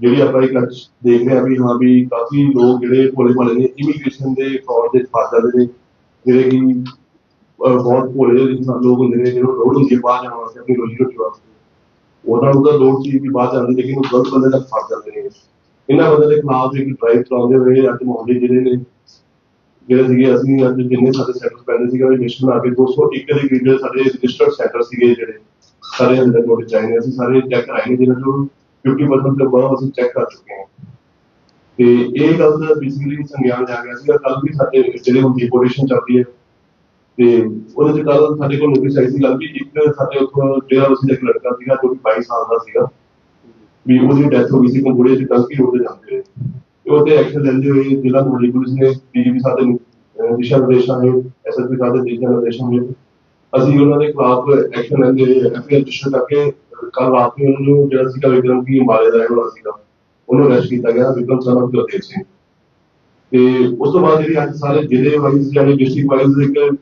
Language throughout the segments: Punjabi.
ਜਿਹੜੀ ਆਪਾਂ ਇੱਕ ਅੱਜ ਦੇਖ ਰਹੇ ਹਾਂ ਵੀ ਹਾਂ ਵੀ ਕਾਫੀ ਲੋਕ ਜਿਹੜੇ ਭੋਲੇ ਭਾਲੇ ਨੇ ਇਮੀਗ੍ਰੇਸ਼ਨ ਦੇ ਫਰਾਡ ਦੇ ਫਸ ਜਾਂਦੇ ਜਿਹੜੇ ਕਿ ਬਹੁਤ ਭੋਲੇ ਲੋਕ ਹੁੰਦੇ ਨੇ ਜਿਹਨੂੰ ਲੋੜ ਹੁੰਦੀ ਹੈ ਬਾਹਰ ਜਾਣ ਵਾਸਤੇ, ਆਪਣੀ ਰੋਜੀ ਰੋਟੀ ਵਾਸਤੇ। ਉਹਨਾਂ ਨੂੰ ਤਾਂ ਲੋੜ ਸੀ ਵੀ ਬਾਹਰ ਜਾਂਦੇ ਲੇਕਿਨ ਉਹ ਗਲਤ ਬੰਦੇ ਤੱਕ ਫਸ ਜਾਂਦੇ ਨੇ। ਇਹਨਾਂ ਬੰਦੇ ਦੇ ਖਿਲਾਫ ਇੱਕ ਡਰਾਈਵ ਚਲਾਉਂਦੇ ਹੋਏ ਅੱਜ ਮੁਹੱਲੇ ਜਿਹੜੇ ਨੇ, ਜਿਹੜੇ ਸੀਗੇ, ਅਸੀਂ ਅੱਜ ਜਿੰਨੇ ਸਾਡੇ ਸੈਂਟਰ ਪੈਂਦੇ ਸੀਗੇ, ਉਹ ਰਜਿਸਟਰ ਲਾ ਕੇ 201 ਦੇ ਜਿਹੜੇ ਸਾਡੇ ਰਜਿਸਟਰਡ ਸੈਂਟਰ ਸੀਗੇ ਜਿਹੜੇ, ਸਾਰੇ ਅੰਦਰ ਨੋਟ ਚਾਹੀਦੇ ਅਸੀਂ ਸਾਰੇ ਚੈੱਕ ਕਰਾਏ ਨੇ ਜਿਹਨਾਂ ਚੋਂ 50% ਤੋਂ ਬਾਅਦ ਅਸੀਂ ਚੈੱਕ ਕਰ ਚੁੱਕੇ ਹਾਂ। ਤੇ ਇਹ ਗੱਲ ਦਾ ਬੇਸਿਕਲੀ ਸੰਗਿਆਨ ਜਾ ਗਿਆ ਸੀਗਾ। ਕੱਲ ਵੀ ਸਾਡੇ ਜਿਹੜੇ ਹੁਣ ਡਿਪੋਰਟੇਸ਼ਨ ਚੱਲਦੀ ਹੈ, ਤੇ ਉਹਦੇ ਚ ਕੱਲ ਸਾਡੇ ਕੋਲ ਨੋਟਿਸ ਆਈ ਸੀ। ਗੱਲ ਵੀ ਇੱਕ ਸਾਡੇ ਉੱਥੋਂ ਜਿਹੜਾ ਅਸੀਂ ਦਾ ਲੜਕਾ ਸੀਗਾ, ਜੋ ਕਿ 22 ਸਾਲ ਦਾ ਸੀਗਾ, ਵੀ ਉਹਦੀ ਡੈਥ ਹੋ ਗਈ ਸੀ। ਕੰਬੋਡੀਆ ਚ ਗਲਤੀ ਰੋਡ ਤੇ ਜਾਂਦੇ ਹੋਏ ਤੇ ਉਹਤੇ ਐਕਸ਼ਨ ਲੈਂਦੇ ਹੋਏ ਜ਼ਿਲ੍ਹਾ ਮੁਹੱਲੀ ਪੁਲਿਸ ਨੇ ਡੀਜੀਪੀ ਸਾਡੇ ਨੂੰ ਦਿਸ਼ਾ ਨਿਰਦੇਸ਼ਾਂ ਨੇ ਐਸਐਸਪੀ ਸਾਡੇ ਦਿਸ਼ਾ ਨਿਰਦੇਸ਼ਾਂ ਨੇ, ਅਸੀਂ ਉਹਨਾਂ ਦੇ ਖਿਲਾਫ ਐਕਸ਼ਨ ਲੈਂਦੇ ਹੋਏ ਐਫਆਈਆਰ ਰਜਿਸਟਰ ਕਰਕੇ ਕੱਲ ਰਾਤ ਨੂੰ ਉਹਨਾਂ ਨੂੰ ਜਿਹੜਾ ਸੀਗਾ ਵਿਕਰਮ ਕੀ ਅੰਬਾਲੇ ਦਾ ਰਹਿਣ ਵਾਲਾ ਸੀਗਾ, ਉਹਨੂੰ ਅਰੈਸਟ ਕੀਤਾ ਗਿਆ ਵਿਕਰਮ ਸਨ ਆਫ ਗੁਰਦੇਵ ਸਿੰਘ। ਤੇ ਉਸ ਤੋਂ ਬਾਅਦ ਜਿਹੜੀ ਅੱਜ ਸਾਰੇ ਜ਼ਿਲ੍ਹੇ ਵਾਈਜ਼ ਯਾਨੀ ਡਿਸਟ੍ਰਿਕਟ ਵਾਈਜ਼ ਇੱਕ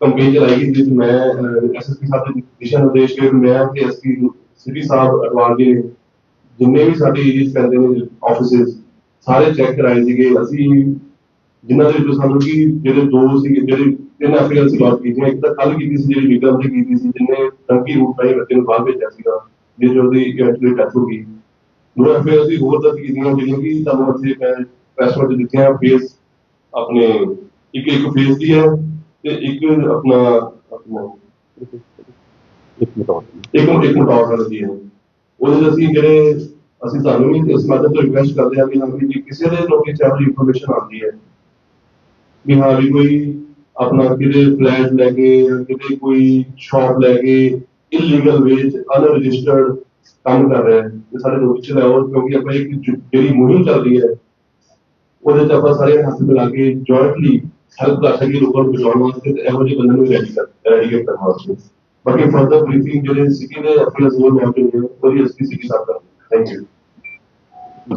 ਕੰਪੇਨ ਚਲਾਈ ਗਈ ਜਿਸ ਮੈਂ ਐਸਐਸਪੀ ਸਾਹਿਬ ਦੇ ਦਿਸ਼ਾ ਨਿਰਦੇਸ਼ ਕੇ ਮੈਂ ਤੇ ਐਸਪੀ ਸਿਟੀ ਸਾਹਿਬ ਅਡਵਾਲ ਜੀ ਜਿੰਨੇ ਵੀ ਸਾਡੇ ਏਰੀਅਸ ਪੈਂਦੇ ਨੇ ਆਫਿਸਿਸ ਸਾਰੇ ਚੈੱਕ ਕਰਾਏ ਸੀਗੇ। ਅਸੀਂ ਜਿਨ੍ਹਾਂ ਦੇ ਵਿੱਚੋਂ ਸਾਨੂੰ ਕਿ ਜਿਹੜੇ ਦੋ ਸੀ ਜਿਹੜੇ ਤਿੰਨ ਐਫਆਈਆਰ ਸੀ ਲੌਟ ਕੀਤੀਆਂ ਇੱਕ ਤਾਂ ਕੱਲ ਕੀਤੀ ਸੀ ਜਿਹੜੀ ਵਿਕਰਮ ਦੀ ਕੀਤੀ ਸੀ ਜਿਹਨੇ ਟੰਕੀ ਰੂਟ ਰਾਹੀਂ ਬੱਚੇ ਨੂੰ ਬਾਹਰ ਭੇਜਿਆ ਸੀਗਾ ਜਿਸ ਜੋ ਦੀ ਇਵੈਂਚੁਅਲੀ ਡੈਥ ਹੋ ਗਈ। ਦੋ ਐਫਆਈਆਰ ਸੀ ਹੋਰ ਦਸ ਕੀਤੀਆਂ ਜਿਹੜੀਆਂ ਕਿ ਤੁਹਾਨੂੰ ਅਸੀਂ ਪ੍ਰੈਸ ਵਿੱਚ ਦਿੱਤੀਆਂ ਫੇਸ ਆਪਣੇ ਇੱਕ ਇੱਕ ਫੇਸ ਦੀ ਹੈ ਤੇ ਇੱਕ ਆਪਣਾ ਆਪਣਾ ਇੱਕ ਮਿੰਟ ਇੱਕ ਇੱਕ ਮਟਾਉਣ ਵਾਲੀ ਹੈ। ਉਹਦੇ 'ਚ ਅਸੀਂ ਜਿਹੜੇ ਅਸੀਂ ਤੁਹਾਨੂੰ ਵੀ ਇਸ ਮਾਧਿਅਮ ਤੋਂ ਰਿਕਵੈਸਟ ਕਰਦੇ ਹਾਂ ਹਾਂ ਵੀ ਜੇ ਕਿਸੇ ਦੇ ਨੋਟਿਸ ਚਾਹ ਇਨਫੋਰਮੇਸ਼ਨ ਆਉਂਦੀ ਹੈ ਵੀ ਹਾਂ ਵੀ ਕੋਈ ਆਪਣਾ ਕਿਤੇ ਫਲੈਟ ਲੈ ਕੇ ਜਾਂ ਕਿਤੇ ਕੋਈ ਸ਼ਾਪ ਲੈ ਕੇ ਇਲੀਗਲ ਵੇਚ ਅਨਰਜਿਸਟਰਡ ਕੰਮ ਕਰ ਰਿਹਾ ਹੈ ਤੇ ਸਾਡੇ ਨੋਟਿਸ ਚ ਲਾਓ ਕਿਉਂਕਿ ਆਪਾਂ ਇੱਕ ਜ- ਜਿਹੜੀ ਮੁਹਿੰਮ ਚੱਲ ਰਹੀ ਹੈ ਉਹਦੇ ਚ ਆਪਾਂ ਸਾਰੇ ਹੱਥ ਮਿਲਾ ਕੇ ਜੁਆਇੰਟਲੀ ਹੈਲਪ ਕਰ ਸਕੀਏ ਲੋਕਾਂ ਨੂੰ ਬਚਾਉਣ ਵਾਸਤੇ ਤੇ ਇਹੋ ਜਿਹੇ ਬੰਦੇ ਨੂੰ ਰੈਡੀ ਕਰ ਰੈਡੀਕੇਟ ਕਰਨ ਵਾਸਤੇ ਬਾਕੀ ਫਰਦਰ ਬਰੀਫਿੰਗ ਜਿਹੜੇ ਸਿਟੀ ਦੇ ਆਪਣੇ ਜ਼ੋਰ ਮੌਜੂਦ ਨੇ ਉਹਦੀ ਐਸਪੀ ਸਿਟੀ ਸਾਹਿਬ ਦਾ ਥੈਂਕ ਯੂ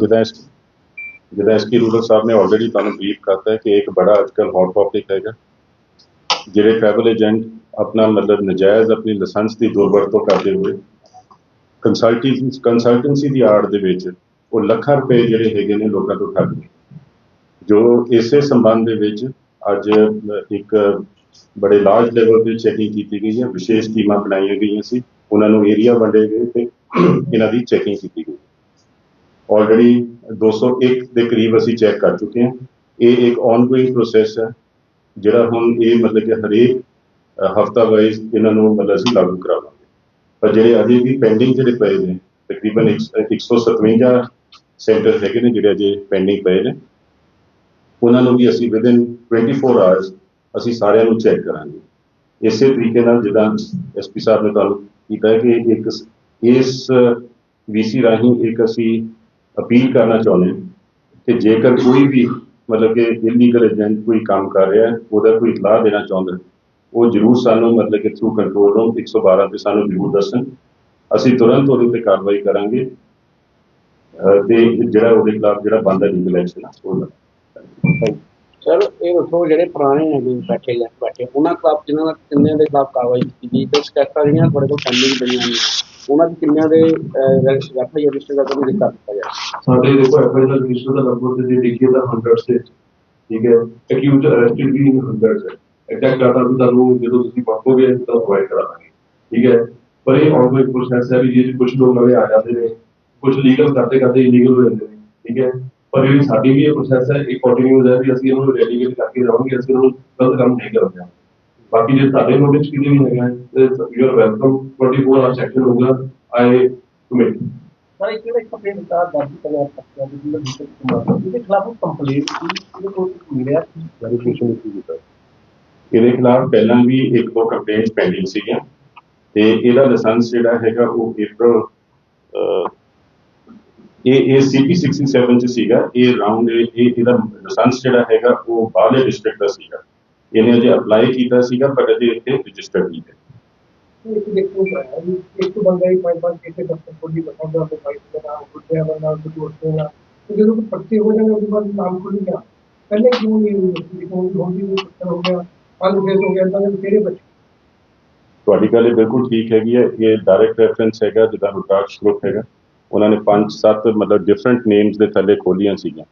ਜਿੱਦਾਂ ਇਸ ਜਿੱਦਾਂ ਐਸਪੀ ਰੂਲਰ ਸਾਹਿਬ ਨੇ ਆਲਰੇਡੀ ਤੁਹਾਨੂੰ ਬਰੀਫ ਕਰਤਾ ਹੈ ਕਿ ਇੱਕ ਬੜਾ ਅੱਜਕੱਲ ਹੌਟ ਟੌਪਿਕ ਹੈਗਾ, ਜਿਹੜੇ ਟਰੈਵਲ ਏਜੰਟ ਆਪਣਾ ਮਤਲਬ ਨਜਾਇਜ਼ ਆਪਣੀ ਲਾਇਸੈਂਸ ਦੀ ਦੁਰਵਰਤੋਂ ਕਰਦੇ ਹੋਏ ਕੰਸਲਟੈਂਸੀ ਕੰਸਲਟੈਂਸੀ ਦੀ ਆੜ ਦੇ ਵਿੱਚ ਉਹ ਲੱਖਾਂ ਰੁਪਏ ਜਿਹੜੇ ਹੈਗੇ ਨੇ ਲੋਕਾਂ ਤੋਂ ਠੱਗ ਰਹੇ ਜੋ ਇਸੇ ਸੰਬੰਧ ਦੇ ਵਿੱਚ ਅੱਜ ਇੱਕ ਬੜੇ ਲਾਰਜ ਲੈਵਲ ਤੇ ਚੈਕਿੰਗ ਕੀਤੀ ਗਈ ਹੈ, ਵਿਸ਼ੇਸ਼ ਟੀਮਾਂ ਬਣਾਈਆਂ ਗਈਆਂ ਸੀ, ਉਹਨਾਂ ਨੂੰ ਏਰੀਆ ਵੰਡੇ ਗਏ ਤੇ ਇਹਨਾਂ ਦੀ ਚੈਕਿੰਗ ਕੀਤੀ ਗਈ। ਆਲਰੇਡੀ 201 ਦੇ ਕਰੀਬ ਅਸੀਂ ਚੈੱਕ ਕਰ ਚੁੱਕੇ ਹਾਂ। ਇਹ ਇੱਕ ਆਨਗੋਇੰਗ ਪ੍ਰੋਸੈਸ ਹੈ, ਜਿਹੜਾ ਹੁਣ ਇਹ ਮਤਲਬ ਕਿ ਹਰੇਕ ਹਫਤਾ ਵਾਈਜ਼ ਇਹਨਾਂ ਨੂੰ ਮਤਲਬ ਅਸੀਂ ਲਾਗੂ ਕਰਾਵਾਂਗੇ। ਪਰ ਜਿਹੜੇ ਅਜੇ ਵੀ ਪੈਂਡਿੰਗ ਜਿਹੜੇ ਪਏ ਨੇ, ਤਕਰੀਬਨ ਇੱਕ- 157 ਸੈਂਟਰ ਹੈਗੇ ਨੇ ਜਿਹੜੇ ਅਜੇ ਪੈਂਡਿੰਗ ਪਏ ਨੇ। ਉਹਨਾਂ ਨੂੰ ਵੀ ਅਸੀਂ ਵਿਦਿਨ 24 ਆਵਰਸ ਅਸੀਂ ਸਾਰਿਆਂ ਨੂੰ ਚੈੱਕ ਕਰਾਂਗੇ। ਇਸੇ ਤਰੀਕੇ ਨਾਲ ਜਿੱਦਾਂ ਐਸਪੀ ਸਾਹਿਬ ਨੇ ਤੁਹਾਨੂੰ ਕੀਤਾ ਕਿ ਇੱਕ ਸ- ਇਸ ਵੀਸੀ ਰਾਹੀਂ ਇੱਕ ਅਸੀਂ ਅਪੀਲ ਕਰਨਾ ਚਾਹੁੰਦੇ ਹਾਂ ਕਿ ਜੇਕਰ ਕੋਈ ਵੀ ਮਤਲਬ ਕਿ ਇਲੀਗਲ ਏਜੰਟ ਕੋਈ ਕੰਮ ਕਰ ਰਿਹਾ ਹੈ ਉਹਦਾ ਕੋਈ ਇਤਲਾਹ ਦੇਣਾ ਚਾਹੁੰਦਾ, ਉਹ ਜ਼ਰੂਰ ਸਾਨੂੰ ਮਤਲਬ ਕਿ ਥਰੂ ਕੰਟਰੋਲ ਰੂਮ 112 ਤੇ ਸਾਨੂੰ ਜ਼ਰੂਰ ਦੱਸਣ। ਅਸੀਂ ਤੁਰੰਤ ਉਹਦੇ ਤੇ ਕਾਰਵਾਈ ਕਰਾਂਗੇ। ਤੇ ਜਿਹੜਾ ਉਹਦੇ ਖਿਲਾਫ ਜਿਹੜਾ ਬੰਦਾ ਲੀਗਲ ਐਕਸ਼ਨ ਆ, ਉਹ ਸਰ ਇਹ ਦੱਸੋ ਜਿਹੜੇ ਪੁਰਾਣੇ ਹੈਗੇ ਬੈਠੇ ਲੈ ਬੈਠੇ, ਉਹਨਾਂ ਖਿਲਾਫ ਜਿਨ੍ਹਾਂ ਦਾ ਕਿੰਨੇ ਦੇ ਖਿਲਾਫ ਕਾਰਵਾਈ ਕੀਤੀ ਗਈ, ਤੇ ਸ਼ਿਕਾਇਤਾਂ ਜਿਹੜੀਆਂ ਤੁਹਾਡੇ ਕੋਲ ਪੈਂਡਿੰਗ ਪਈਆਂ ਨੇ। ਉਹਨਾਂ ਦੀ ਕਿੰਨਿਆਂ ਦੇ ਰੈਫਆਈ ਰਜਿਸਟਰ ਦਾ ਤੁਹਾਨੂੰ ਦਿੱਤਾ ਦਿੱਤਾ ਗਿਆ। ਸਾਡੇ ਦੇਖੋ, ਐਫਆਈਆਰ ਰਜਿਸਟਰ ਦਾ ਨੰਬਰ ਤੇ ਦੇਖੀਏ ਤਾਂ 100 ਤੇ, ਠੀਕ ਹੈ ਅਕਿਊਜ਼ ਅਰੈਸਟਡ ਵੀ 100 ਹੈ। ਐਗਜ਼ੈਕਟ ਡਾਟਾ ਵੀ ਤੁਹਾਨੂੰ ਜਦੋਂ ਤੁਸੀਂ ਮੰਗੋਗੇ ਤਾਂ ਪ੍ਰੋਵਾਈਡ ਕਰਾਂਗੇ ਠੀਕ ਹੈ। ਪਰ ਇਹ ਆਨਗੋਇੰਗ ਪ੍ਰੋਸੈਸ ਹੈ ਵੀ ਜੇ ਕੁਝ ਲੋਕ ਨਵੇਂ ਆ ਜਾਂਦੇ ਨੇ ਕੁਝ ਲੀਗਲ ਕਰਦੇ ਕਰਦੇ ਇਲੀਗਲ ਹੋ ਜਾਂਦੇ ਨੇ, ਠੀਕ ਹੈ। ਪਰ ਜਿਹੜੀ ਸਾਡੀ ਵੀ ਇਹ ਪ੍ਰੋਸੈਸ ਹੈ, ਇਹ ਕੰਟੀਨਿਊਸ ਹੈ ਵੀ ਅਸੀਂ ਇਹਨੂੰ ਰੈਲੀਗੇਟ ਕਰਕੇ ਰਹਾਂਗੇ ਅਸੀਂ ਇਹਨੂੰ ਗਲਤ ਕੰਮ ਨਹੀਂ ਕਰਦੇ ਹਾਂ ਬਾਕੀ ਜੇ ਤੁਹਾਡੇ ਨੋਟਿਸ ਕਿਤੇ ਵੀ ਹੈਗਾ you are welcome 24 hour section ਹੋਊਗਾ ਆਈ ਕਮਿਟ ਪਰ ਇੱਕ ਜਿਹੜਾ ਕੰਪਲੇਂਟ ਦਾ ਦਰਜ ਕਰਿਆ ਸਕਦਾ ਹੈ ਜਿਹਦੇ ਵਿੱਚ ਕੁਮਾਰ ਇਹਦੇ ਖਿਲਾਫ ਕੰਪਲੇਂਟ ਸੀ ਇਹਦੇ ਕੋਲ ਮਿਲਿਆ ਵੈਰੀਫਿਕੇਸ਼ਨ ਕੀਤਾ ਇਹਦੇ ਖਿਲਾਫ ਪਹਿਲਾਂ ਵੀ ਇੱਕ ਦੋ ਕੰਪਲੇਂਟ ਪੈਂਡਿੰਗ ਸੀਗੀਆਂ ਤੇ ਇਹਦਾ ਲਾਇਸੈਂਸ ਜਿਹੜਾ ਹੈਗਾ ਉਹ ਅਪ੍ਰੈਲ ਇਹ ਇਹ ਸੀਪੀ 67 ਚ ਸੀਗਾ ਇਹ ਰਾਉਂਡ ਇਹ ਇਹ- ਇਹਦਾ ਲਾਇਸੈਂਸ ਜਿਹੜਾ ਹੈਗਾ ਉਹ ਬਾਹਰਲੇ ਡਿਸਟ੍ਰਿਕਟ ਦਾ ਸੀਗਾ। ਇਹਨੇ ਅਜੇ ਅਪਲਾਈ ਕੀਤਾ ਸੀਗਾ ਪਰ ਅਜੇ ਇੱਥੇ ਰਜਿਸਟਰ ਨਹੀਂ ਹੈ। ਇੱਕ ਦੇਖੋ ਇੱਕ ਬੰਦਾ ਹੀ ਪੰਜ ਪੰਜ ਕਿਸੇ ਦਫਤਰ ਕੋਲ ਹੀ ਬਤਾਉਂਦਾ ਤੇ ਭਾਈ ਨਾਮ ਗੁੱਟਿਆ ਦਾ ਨਾਮ ਕੁਝ ਹੋਰ ਦਾ ਤੇ ਜਦੋਂ ਕੋਈ ਪਰਚੇ ਹੋ ਜਾਂਦੇ ਉਹਦੇ ਬਾਅਦ ਨਾਮ ਖੁੱਲ ਗਿਆ। ਪਹਿਲੇ ਕਿਉਂ ਨਹੀਂ ਹੋਈ ਹੋਣੀ ਨਹੀਂ ਪੱਤਰ ਹੋ ਗਿਆ ਪੰਜ ਫੇਸ ਹੋ ਗਿਆ ਤਾਂ ਤੇਰੇ ਬੱਚੇ। ਤੁਹਾਡੀ ਗੱਲ ਬਿਲਕੁਲ ਠੀਕ ਹੈਗੀ ਹੈ ਇਹ ਡਾਇਰੈਕਟ ਰੈਫਰੈਂਸ ਹੈਗਾ ਜਿੱਦਾਂ ਰੁਕਾਸ਼ ਗਰੁੱਪ ਹੈਗਾ। ਉਹਨਾਂ ਨੇ 5-7 ਮਤਲਬ ਡਿਫਰੈਂਟ ਨੇਮਸ ਦੇ ਥੱਲੇ ਖੋਲੀਆਂ ਸੀਗੀਆਂ।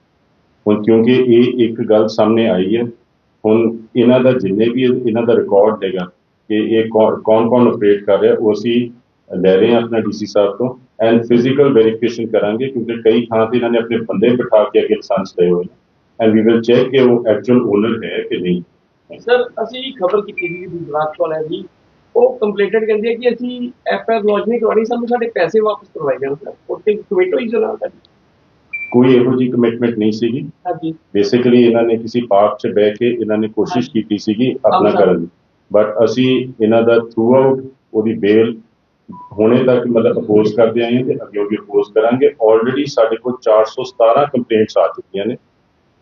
ਹੁਣ ਕਿਉਂਕਿ ਇਹ ਇੱਕ ਗੱਲ ਸਾਹਮਣੇ ਆਈ ਹੈ ਹੁਣ ਇਹਨਾਂ ਦਾ ਜਿੰਨੇ ਵੀ ਇਹਨਾਂ ਦਾ ਰਿਕਾਰਡ ਹੈਗਾ ਕਿ ਇਹ ਕੌਣ ਕੌਣ ਆਪਰੇਟ ਕਰ ਰਿਹਾ, ਉਹ ਅਸੀਂ ਲੈ ਰਹੇ ਹਾਂ ਆਪਣਾ ਡੀਸੀ ਸਾਹਿਬ ਤੋਂ ਐਂਡ ਫਿਜ਼ੀਕਲ ਵੈਰੀਫਿਕੇਸ਼ਨ ਕਰਾਂਗੇ ਕਿਉਂਕਿ ਕਈ ਥਾਂ ਤੇ ਇਹਨਾਂ ਨੇ ਆਪਣੇ ਬੰਦੇ ਬਿਠਾ ਕੇ ਅੱਗੇ ਲਾਇਸੈਂਸ ਲਏ ਹੋਏ ਐਂਡ ਵੀ ਵਿਲ ਚੈੱਕ ਕਿ ਉਹ ਐਕਚੁਅਲ ਓਨਰ ਹੈ ਕਿ ਨਹੀਂ। ਸਰ ਅਸੀਂ ਖਬਰ ਕੀਤੀ ਸੀ ਗੁਜਰਾਤ ਵਾਲਿਆਂ ਦੀ ਉਹ ਕੰਪਲੇਂਟਡ ਕਹਿੰਦੇ ਆ ਕਿ ਅਸੀਂ ਐਫ ਆਰ ਲੌਜ ਨਹੀਂ ਕਰਵਾਉਣੀ, ਸਾਨੂੰ ਸਾਡੇ ਪੈਸੇ ਵਾਪਸ ਕਰਵਾਏ ਜਾਣ ਸਰ ਉੱਤੇ ਕਮਿਟ ਹੋਈ ਜਨਾਬ ਸਾਡੀ ਕੋਈ ਇਹੋ ਜਿਹੀ ਕਮਿਟਮੈਂਟ ਨਹੀਂ ਸੀਗੀ। ਹਾਂਜੀ। ਬੇਸਿਕਲੀ ਇਹਨਾਂ ਨੇ ਕਿਸੇ ਪਾਰਕ 'ਚ ਬਹਿ ਕੇ ਇਹਨਾਂ ਨੇ ਕੋਸ਼ਿਸ਼ ਕੀਤੀ ਸੀਗੀ ਆਪਣਾ। ਕਰਨ ਦੀ। ਬਟ ਅਸੀਂ ਇਹਨਾਂ ਦਾ ਥਰੂ ਆਊਟ ਉਹਦੀ ਬੇਲ ਹੁਣੇ ਤੱਕ ਮਤਲਬ ਅਪੋਜ਼ ਕਰਦੇ ਆਏ ਹਾਂ ਤੇ ਅੱਗੇ ਵੀ ਅਪੋਜ਼ ਕਰਾਂਗੇ। ਆਲਰੇਡੀ ਸਾਡੇ ਕੋਲ 417 ਕੰਪਲੇਂਟਸ ਆ ਚੁੱਕੀਆਂ ਨੇ।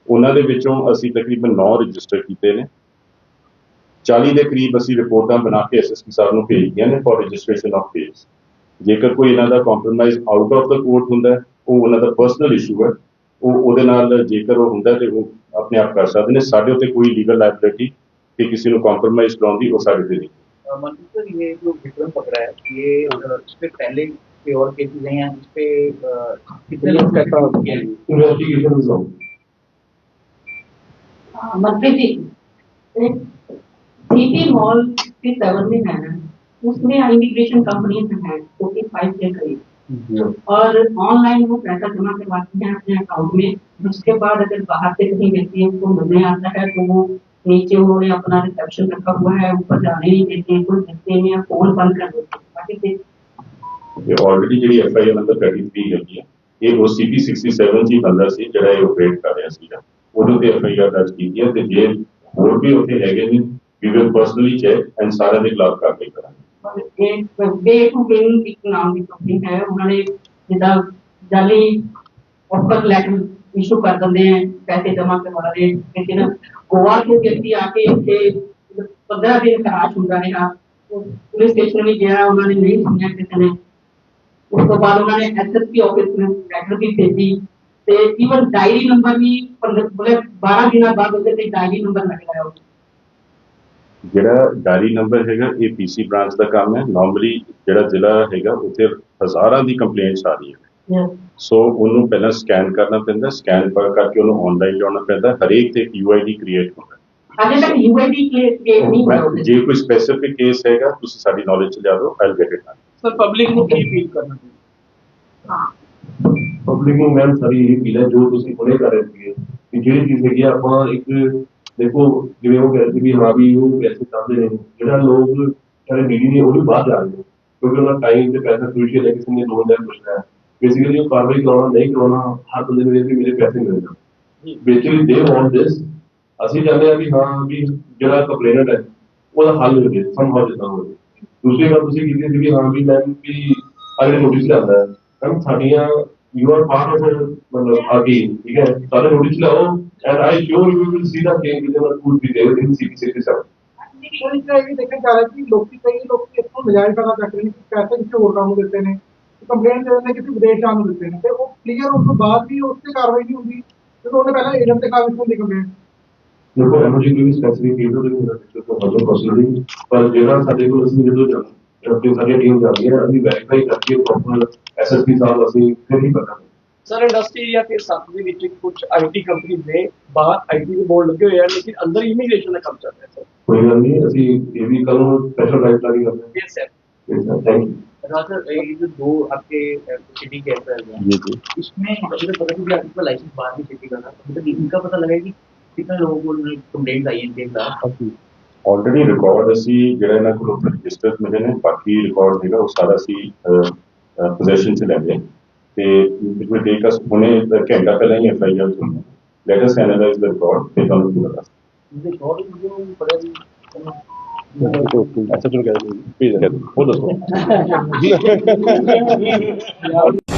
ਉਹਨਾਂ ਦੇ ਵਿੱਚੋਂ ਅਸੀਂ ਤਕਰੀਬਨ 9 ਰਜਿਸਟਰ ਕੀਤੇ ਨੇ। 40 ਦੇ ਕਰੀਬ ਅਸੀਂ ਰਿਪੋਰਟਾਂ ਬਣਾ ਕੇ ਐਸਐਸਪੀ ਸਾਹਿਬ ਨੂੰ ਭੇਜੀਆਂ ਨੇ ਫॉर ਰਜਿਸਟ੍ਰੇਸ਼ਨ ਆਫ ਕੇਸ ਜੇਕਰ ਕੋਈ ਇਹਨਾਂ ਦਾ compromise out of the court ਹੁੰਦਾ ਹੈ, ਉਹ ਉਹਨਾਂ ਦਾ ਪਰਸਨਲ ਇਸ਼ੂ ਹੈ ਉਹ ਉਹਦੇ ਨਾਲ ਜੇਕਰ ਉਹ ਹੁੰਦਾ ਤੇ ਉਹ ਆਪਣੇ ਆਪ ਕਰ ਸਕਦੇ ਨੇ ਸਾਡੇ ਉੱਤੇ ਕੋਈ ਲੀਗਲ ਲਾਇਬਿਲਿਟੀ ਕਿ ਕਿਸੇ ਨੂੰ ਕੰਪਰੋਮਾਈਜ਼ ਕਰਾਉਣ ਦੀ ਉਹ ਸਾਡੇ ਤੇ ਨਹੀਂ मंत्री सर ये जो विक्रम पकड़ा है ये अ, इस पे पहले के और केसेस हैं इस पे अ, कितने लोग कैसा हो चुके हैं ਇਨਵੈਸਟੀਗੇਸ਼ਨ ਰਿਜ਼ਲਟ हाँ, मंत्री जी सीपी मॉल के सेवन में है ना उसमें इमिग्रेशन कंपनी है फोर्टी फाइव के करीब और ऑनलाइन वो पैसा जमा करवाती हैं अपने अकाउंट में उसके बाद अगर बाहर से कहीं व्यक्ति उनको मिलने आता है तो वो नीचे उन्होंने अपना रिसेप्शन रखा हुआ है ऊपर जाने नहीं देते कोई देखते नहीं फोन बंद कर देते हैं बाकी से ਇਹ ਆਲਰੇਡੀ ਜਿਹੜੀ ਐਫ ਆਈ ਆਰ ਨੰਬਰ 33 ਹੈਗੀ ਹੈ ਇਹ ਉਹ ਸੀਪੀ 67 ਜੀ ਬੰਦਾ ਸੀ ਜਿਹੜਾ ਇਹ ਆਪਰੇਟ ਕਰ ਰਿਹਾ ਸੀਗਾ ਉਹਦੇ ਉੱਤੇ ਐਫ ਆਈ ਆਰ ਦਰਜ ਕੀਤੀ ਹੈ ਤੇ ਜੇ ਹੋਰ ਵੀ ਉੱਥੇ ਹੈਗੇ ਨੇ we will personally check and ਸਾਰਿਆਂ ਦੇ ਖਿਲਾਫ ਕਾਰਵਾਈ ਇਹ ਬੇਕੂਕਿੰਗ ਇੱਕ ਨਾਮ ਦੀ ਕੰਪਨੀ ਹੈ, ਉਹਨਾਂ ਨੇ ਜਿੱਦਾਂ ਜਾਲੀ ਔਫਰ ਲੈਟਰ ਇਸ਼ੂ ਕਰ ਦਿੰਦੇ ਆ, ਪੈਸੇ ਜਮ੍ਹਾਂ ਕਰਵਾ ਰਹੇ ਲੇਕਿਨ ਗੋਆ ਤੋਂ ਵਿਅਕਤੀ ਆ ਕੇ ਇੱਥੇ 15 ਦਿਨ ਖਰਾਸ਼ ਹੁੰਦਾ ਰਿਹਾ ਪੁਲਿਸ ਸਟੇਸ਼ਨ ਵੀ ਗਿਆ, ਉਹਨਾਂ ਨੇ ਨਹੀਂ ਸਮਝਿਆ ਕਿਸੇ ਨੇ। ਉਸ ਤੋਂ ਬਾਅਦ ਉਹਨਾਂ ਨੇ ਐਸਐਸਪੀ ਆਫਿਸ ਨੂੰ ਲੈਟਰ ਵੀ ਭੇਜੀ ਤੇ ਈਵਨ ਡਾਇਰੀ ਨੰਬਰ ਵੀ 12 ਦਿਨਾਂ ਬਾਅਦ ਉਹਦੇ ਤੇ ਡਾਇਰੀ ਨੰਬਰ ਲੱਗਿਆ ਹੋਇਆ। ਜਿਹੜਾ ਡਾਇਰੀ ਨੰਬਰ ਹੈਗਾ ਇਹ ਪੀਸੀ ਬ੍ਰਾਂਚ ਦਾ ਕੰਮ ਹੈ। ਨਾਰਮਲੀ ਜਿਹੜਾ ਜ਼ਿਲ੍ਹਾ ਹੈਗਾ ਉੱਥੇ ਹਜ਼ਾਰਾਂ ਦੀ ਕੰਪਲੇਂਟਸ ਆ ਰਹੀਆਂ ਨੇ। ਸੋ ਉਹਨੂੰ ਪਹਿਲਾਂ ਸਕੈਨ ਕਰਨਾ ਪੈਂਦਾ ਸਕੈਨ ਕਰਕੇ ਉਹਨੂੰ ਆਨਲਾਈਨ ਲਾਉਣਾ ਪੈਂਦਾ। ਹਰੇਕ ਤੇ ਯੂਆਈਡੀ ਕ੍ਰੀਏਟ ਹੁੰਦਾ ਅਜੇ ਤੱਕ ਯੂਆਈਡੀ ਨਹੀਂ ਜੇ ਕੋਈ ਸਪੈਸੀਫਿਕ ਕੇਸ ਹੈਗਾ ਤੁਸੀਂ ਸਾਡੀ ਨੌਲੇਜ ਚ ਲਿਆ ਦਿਓ I get it sir public ਨੂੰ ਕੀ ਅਪੀਲ ਕਰਨਾ ਚਾਹੀਦਾ? ਪਬਲਿਕ ਨੂੰ ਮੈਮ ਸਾਰੀ ਇਹ ਅਪੀਲ ਹੈ ਜੋ ਤੁਸੀਂ ਹੁਣੇ ਕਰ ਰਹੇ ਸੀਗੇ। ਕਿ ਜਿਹੜੀ ਚੀਜ਼ ਹੈਗੀ ਆਪਾਂ ਇੱਕ ਦੇਖੋ, ਜਿਵੇਂ ਉਹ ਕਹਿੰਦੇ ਵੀ ਹਾਂ ਵੀ ਉਹ ਪੈਸੇ ਚਾਹੁੰਦੇ ਨੇ, ਜਿਹੜਾ ਲੋਕ ਜਿਹੜੇ ਨੀਡੀ ਨੇ, ਉਹ ਵੀ ਬਾਹਰ ਜਾ ਰਹੇ ਨੇ, ਕਿਉਂਕਿ ਉਹਨਾਂ ਟਾਈਮ ਤੇ ਪੈਸਾ ਕ੍ਰੂਸ਼ੀਅਲ ਹੈ ਕਿਸੇ ਨੇ ਲੋਨ ਲੈ ਪੁੱਛਣਾ ਹੈ। ਬੇਸਿਕਲੀ ਉਹ ਕਾਰਵਾਈ ਕਰਾਉਣਾ, ਨਹੀਂ ਕਰਾਉਣਾ, ਹਰ ਬੰਦੇ ਨੂੰ ਇਹ ਮੇਰੇ ਪੈਸੇ ਮਿਲ ਜਾਣ। ਬੇਸਿਕਲੀ ਦੇ ਵਾਂਟ ਦਿਸ ਅਸੀਂ ਚਾਹੁੰਦੇ ਆ ਵੀ ਹਾਂ ਵੀ ਜਿਹੜਾ ਕੰਪਲੇਨਟ ਹੈ, ਉਹਦਾ ਹੱਲ ਹੋ ਜਾਵੇ ਸੰਭਵ ਜਿੱਦਾਂ ਹੋ ਜੇ ਦੂਸਰੀ ਗੱਲ ਤੁਸੀਂ ਕੀਤੀ ਸੀ ਵੀ ਹਾਂ ਵੀ ਮੈਂ ਵੀ ਅਗਰ ਨੋਟਿਸ ਲਿਆਂਦਾ ਹੈ। ਮੈਮ, ਸਾਡੀਆਂ ਯੂ ਆਰ ਪਾਰਟ ਆਫ ਮਤਲਬ ਆ ਟੀਮ ਠੀਕ ਹੈ ਸਾਰੇ ਨੋਟਿਸ ਲਾਓ and I sure you will see the change with our food we there in CP city sir sir ਇਸ ਤਰ੍ਹਾਂ ਇਹ ਵੀ ਦੇਖਿਆ ਜਾ ਰਿਹਾ ਕਿ ਲੋਕੀ ਕਈ ਲੋਕੀ ਇੱਥੋਂ ਨਜਾਇਜ਼ ਫਾਇਦਾ ਚੱਕ ਰਹੇ ਨੇ ਕਿ ਪੈਸੇ ਕਿਸੇ ਹੋਰ ਕੰਮ ਨੂੰ ਦਿੱਤੇ ਨੇ ਕੰਪਲੇਂਟ ਦੇ ਦਿੰਦੇ ਕਿਸੇ ਵਿਦੇਸ਼ ਜਾਣ ਨੂੰ ਦਿੱਤੇ ਨੇ ਤੇ ਉਹ ਕਲੀਅਰ ਉਸ ਤੋਂ ਬਾਅਦ ਵੀ ਉਸ ਤੇ ਕਾਰਵਾਈ ਨਹੀਂ ਹੁੰਦੀ ਜਦੋਂ ਉਹਨੇ ਪਹਿਲਾਂ ਏਜੰਟ ਤੇ ਕਾਗਜ਼ ਹੁੰਦੀ ਕੰਪਲੇਂਟ ਦੇਖੋ ਐਮਰਜੀ ਕੋਈ ਸਪੈਸਿਫਿਕ ਕੇਸ ਉਹਦੇ ਵਿੱਚ ਤੋਂ ਹਜ਼ਰ ਪਰਸਨਲੀ ਪਰ ਜਿਹੜਾ ਸਾਡੇ ਕੋਲ ਅਸੀਂ ਜਦੋਂ ਜਾ ਆਪਣੀ ਸਾਰੀ ਟੀਮ ਜਾਂਦੀ ਹੈ ਅਸੀਂ ਵੈਰੀਫਾਈ ਕਰਕੇ ਪ੍ਰੋਪਰ ਐਸਐਸਪੀ ਸਾਹਿਬ ਅਸੀਂ ਫਿਰ ਹੀ ਪਤਾ ਸਰ ਇੰਡਸਟਰੀ ਏਰੀਆ ਤੇ ਸੱਤ ਦੇ ਵਿੱਚ ਕੁਝ ਆਈਟੀ ਕੰਪਨੀ ਨੇ ਬਾਹਰ ਆਈਟੀ ਦੇ ਬੋਰਡ ਲੱਗੇ ਹੋਏ ਆ ਲੇਕਿਨ ਅੰਦਰ ਇਮੀਗ੍ਰੇਸ਼ਨ ਦਾ ਕੰਮ ਚੱਲ ਰਿਹਾ ਸਰ ਕੋਈ ਗੱਲ ਨਹੀਂ ਅਸੀਂ ਇਹ ਵੀ ਕੱਲ ਨੂੰ ਸਪੈਸ਼ਲ ਡਰਾਈਵ ਲਾਗੀ ਕਰਦੇ ਯੈਸ ਸਰ ਹਾਂ ਥੈਂਕ ਯੂ सर ये जो दो आपके सिटी के एंटर हैं ਜੀ जी इसमें मुझे पता नहीं कि आपका लाइसेंस बाहर की सिटी का था मतलब इनका पता लगा है कि कितने लोगों को कंप्लेंट आई है इनके खिलाफ ਆਲਰੇਡੀ ਰਿਕਾਰਡ ਅਸੀਂ ਜਿਹੜਾ ਇਹਨਾਂ ਕੋਲ ਰਜਿਸਟਰ ਮਿਲੇ ਨੇ ਬਾਕੀ ਰਿਕਾਰਡ ਜਿਹੜਾ ਉਹ ਸਾਰਾ ਅਸੀਂ ਪੋਜੀਸ਼ਨ 'ਚ ਲੈ ਲਏ। ਤੇ ਇਟ ਵਿਲ ਟੇਕ ਅਸ ਹੁਣੇ ਘੰਟਾ ਪਹਿਲਾਂ ਹੀ ਐਫਆਈਆਰ ਤੁਹਾਨੂੰ let us analyse the record ਤੇ ਤੁਹਾਨੂੰ ਪੂਰਾ ਦੱਸ ਅੱਛਾ ਚਲੋ ਕਹਿ ਦਿਓ ਪਲੀਜ਼ ਕਹਿ ਦਿਓ। ਉਹ ਦੱਸੋ।